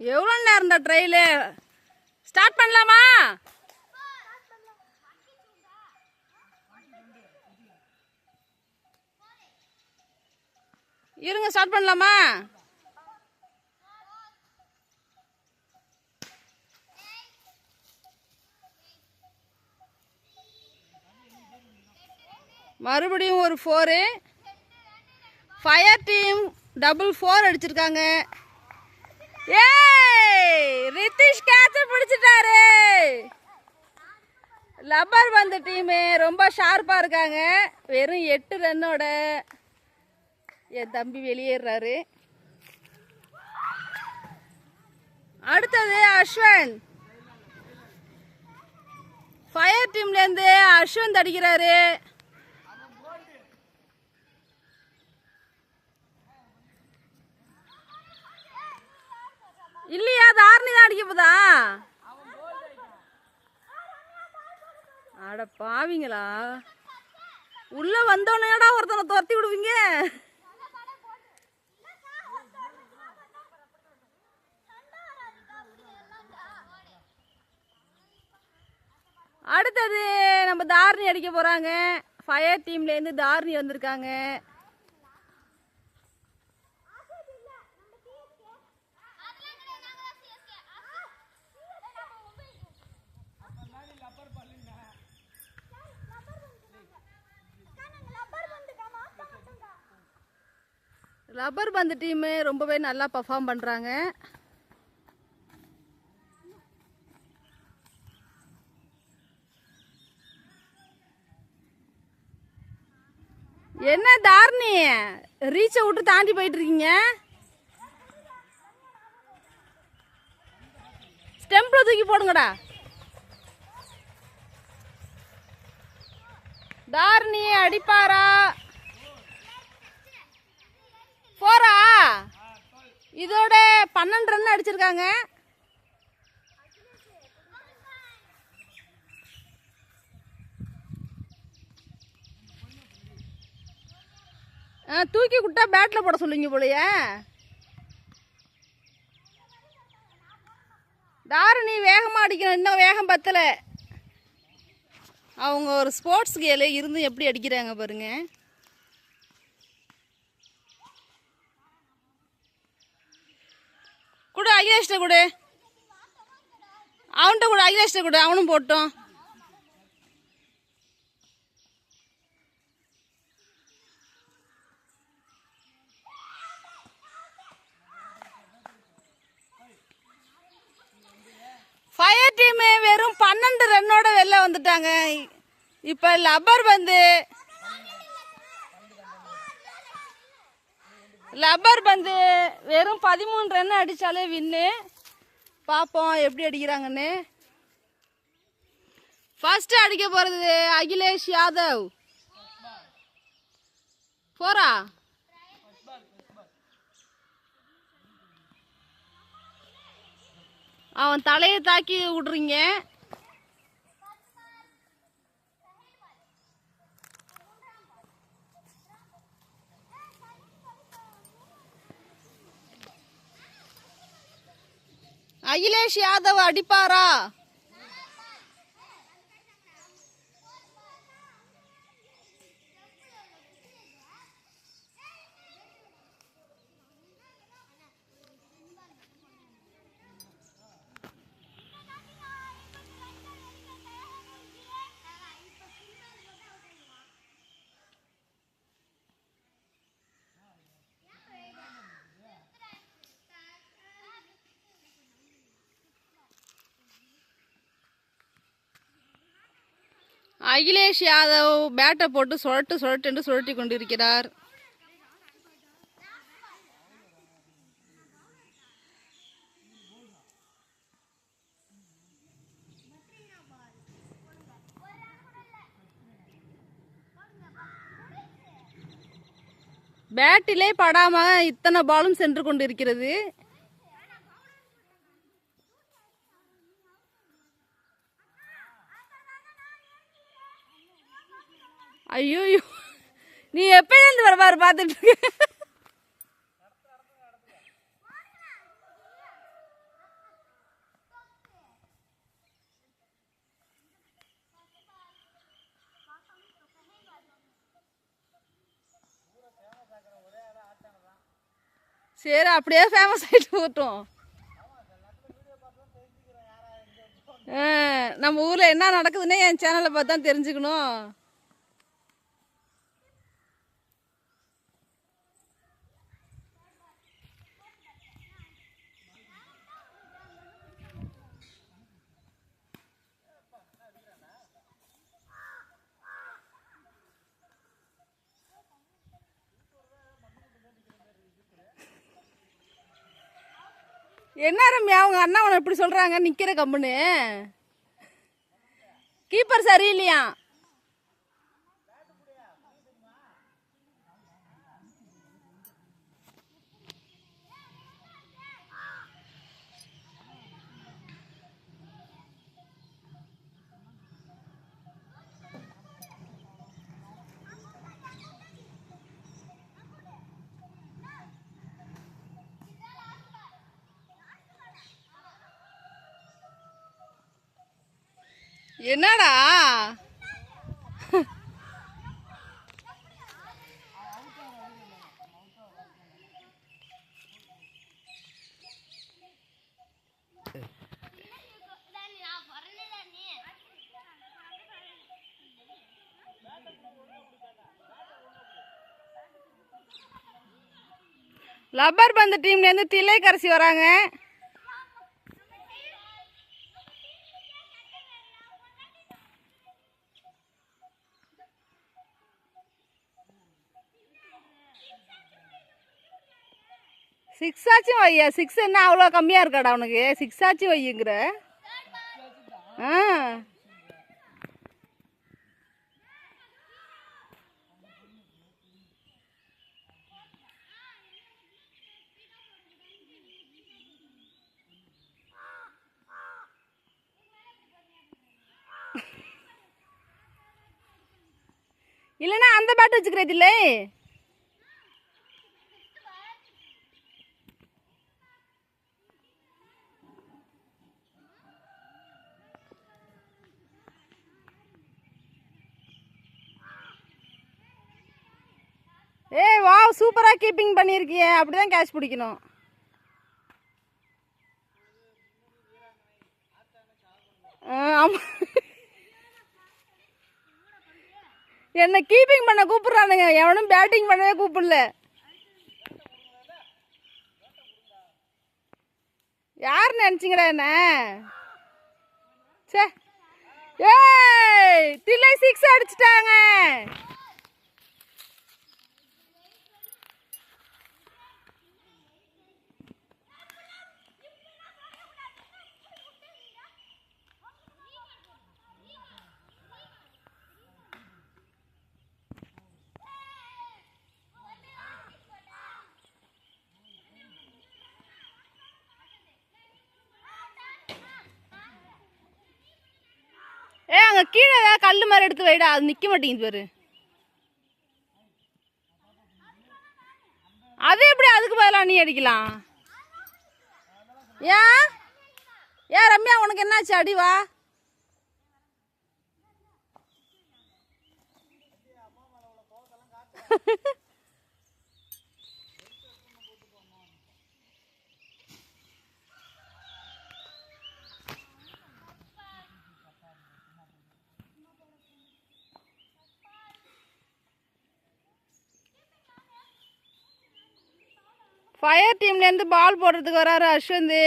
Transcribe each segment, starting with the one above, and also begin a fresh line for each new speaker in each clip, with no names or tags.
எவ்வளோ நேரம் இந்த ட்ரெயிலு ஸ்டார்ட் பண்ணலாமா? இருங்க ஸ்டார்ட் பண்ணலாமா? மறுபடியும் ஒரு four fire team double four அடிச்சிருக்காங்க. ஏய் ரித்திஷ் கேட்ச பிடிச்சிட்டாரு. லப்பர் பந்து டீமு ரொம்ப ஷார்ப்பாக இருக்காங்க. வெறும் எட்டு ரன்னோட என் தம்பி வெளியேறாரு அடுத்தது அஸ்வன். ஃபயர் டீம்லேருந்து அஸ்வந்த் அடிக்கிறாரு. தாரணி அடிக்க போதா அட பாவிங்களா. உள்ள வந்தோடனேடா ஒருத்தனை துரத்தி விடுவீங்க. அடுத்தது நம்ம தாரணி அடிக்க போறாங்க. ஃபயர் டீம்லேருந்து தாரணி வந்திருக்காங்க. ரப்பர் பந்து டீமு ரொம்பவே நல்லா பர்ஃபார்ம் பண்ணுறாங்க என்ன தாரணி? ரீச்சை விட்டு தாண்டி போயிட்டு இருக்கீங்க ஸ்டெம்பில் தூக்கி போடுங்கடா. தாரணி அடிப்பாரா போறா இதோட பன்னெண்டு ரன் அடிச்சிருக்காங்க. ஆ, தூக்கி விட்டா பேட்டில் போட சொல்லுங்க தாரு நீ வேகமாக அடிக்கணும். இன்னும் வேகம் பத்தலை. அவங்க ஒரு ஸ்போர்ட்ஸ் கேலு இருந்து எப்படி அடிக்கிறாங்க பாருங்கள் கொடு அகிலேஷ்ட கொடு. அவன்கிட்ட கொடு அகிலேஷ்ட கொடு. அவனும் போட்டோம். ஃபயர் டீமு வெறும் பன்னெண்டு ரன்னோட வெளில வந்துட்டாங்க. இப்போ லப்பர் வந்து லப்பர் பந்து வெறும் பதிமூணு ரன் அடித்தாலே வின்னு. பார்ப்போம் எப்படி அடிக்கிறாங்கன்னு. ஃபஸ்ட்டு அடிக்க போகிறது அகிலேஷ் யாதவ். போறா? அவன் தலையை தாக்கி விட்றீங்க. அகிலேஷ் யாதவ் அடிப்பாரா? அகிலேஷ் யாதவ் பேட்டை போட்டு சுழட்டு சுழட்டு என்று சுழட்டி கொண்டிருக்கிறார். பேட்டிலே படாமல் இத்தனை பாலும் சென்று கொண்டிருக்கிறது. ஐயோ நீ எப்பயிலேருந்து வர பாரு பார்த்துட்டு இருக்க? சரி அப்படியே ஃபேமஸ் ஆகிட்டு போகட்டும். நம்ம ஊரில் என்ன நடக்குதுன்னே என் சேனலை பார்த்து தான் தெரிஞ்சுக்கணும். என்ன ரம்யா அவங்க அண்ணா உன இப்படி சொல்றாங்க? நிக்கிற கம்முன்னு. கீப்பர் சரியில்லையா என்னடா? லப்பர் பந்து டீம்லேருந்து தில்லைக்கரசி வராங்க. சிக்ஸ் ஆச்சும் வையா சிக்ஸ் என்ன அவ்வளோ கம்மியாக இருக்காடா உனக்கு? சிக்ஸ் ஆச்சும் வையுங்கிற. ஆ. இல்லைன்னா அந்த பேட் வச்சுக்கிறது இல்லை வா சூப்பராக கீப்பிங் பண்ணியிருக்கியே அப்படி தான் கேட்ச் பிடிக்கணும். ஆ, ஆமா. என்ன கீப்பிங் பண்ண கூப்பிடுறானுங்க. எவனும் பேட்டிங் பண்ணவே கூப்பிடல. யார் நினச்சிங்கடா என்ன? சே ஏய் தில்லை சிக்ஸ் அடிச்சிட்டாங்க. அங்க கீழே ஏதாவது கல் மாதிரி எடுத்து வைடா அது நிக்க மாட்டேங்குது பாரு. அது எப்படி அதுக்கு பதிலாக நீ அடிக்கலாம்? ஏன்? ஏன் ரம்யா உனக்கு என்னாச்சு? அடிவா ஃபயர் டீம்லேருந்து பால் போடுறதுக்கு வராரு அஸ்வந்த்.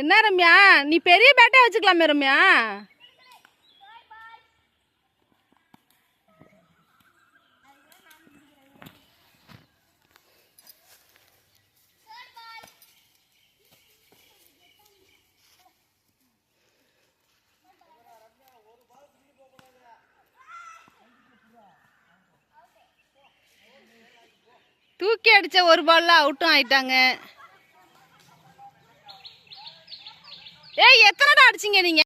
என்ன ரம்யா? நீ பெரிய பேட்டே வச்சுக்கலாமே ரம்யா? அடிச்ச ஒரு பால்ல அவுட்டும் ஆயிட்டாங்க. ஏய் எத்தனைடா அடிச்சீங்க நீங்க?